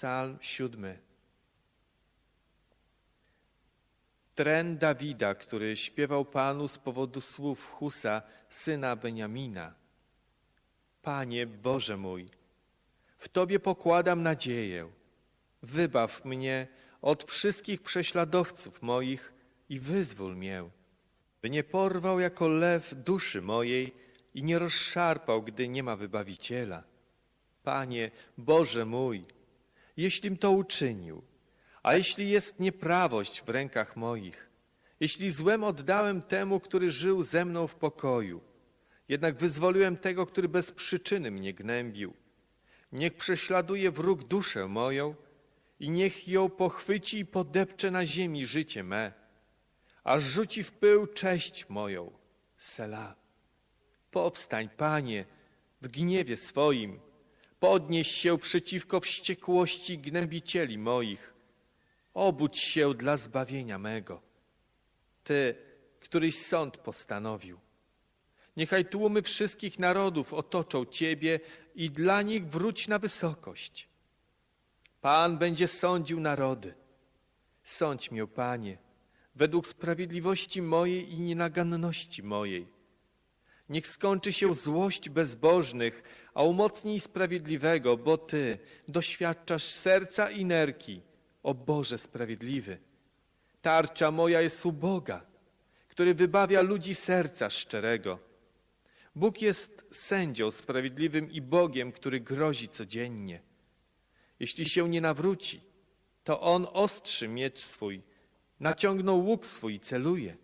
Psalm siódmy. Tren Dawida, który śpiewał Panu z powodu słów Husa, syna Beniamina. Panie Boże mój, w Tobie pokładam nadzieję. Wybaw mnie od wszystkich prześladowców moich i wyzwól mię, by nie porwał jako lew duszy mojej i nie rozszarpał, gdy nie ma wybawiciela. Panie Boże mój, jeślim to uczynił, a jeśli jest nieprawość w rękach moich, jeśli złem oddałem temu, który żył ze mną w pokoju, jednak wyzwoliłem tego, który bez przyczyny mnie gnębił, niech prześladuje wróg duszę moją i niech ją pochwyci i podepcze na ziemi życie me, aż rzuci w pył cześć moją. Sela. Powstań, Panie, w gniewie swoim, podnieś się przeciwko wściekłości gnębicieli moich, obudź się dla zbawienia mego. Ty, któryś sąd postanowił. Niechaj tłumy wszystkich narodów otoczą Ciebie i dla nich wróć na wysokość. Pan będzie sądził narody. Sądź mię, Panie, według sprawiedliwości mojej i nienaganności mojej. Niech skończy się złość bezbożnych, a umocnij sprawiedliwego, bo Ty doświadczasz serca i nerki, o Boże sprawiedliwy. Tarcza moja jest u Boga, który wybawia ludzi serca szczerego. Bóg jest sędzią sprawiedliwym i Bogiem, który grozi codziennie. Jeśli się nie nawróci, to On ostrzy miecz swój, naciągnął łuk swój i celuje.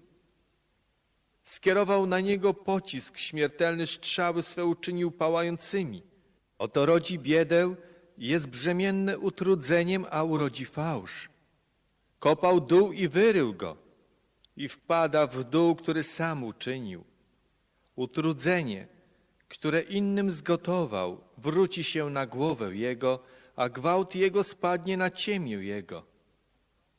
Skierował na niego pocisk śmiertelny, strzały swe uczynił pałającymi. Oto rodzi biedę, jest brzemienne utrudzeniem, a urodzi fałsz. Kopał dół i wyrył go i wpada w dół, który sam uczynił. Utrudzenie, które innym zgotował, wróci się na głowę jego, a gwałt jego spadnie na ciemię jego.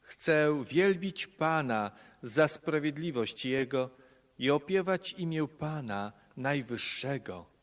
Chcę wielbić Pana za sprawiedliwość Jego i opiewać imię Pana Najwyższego.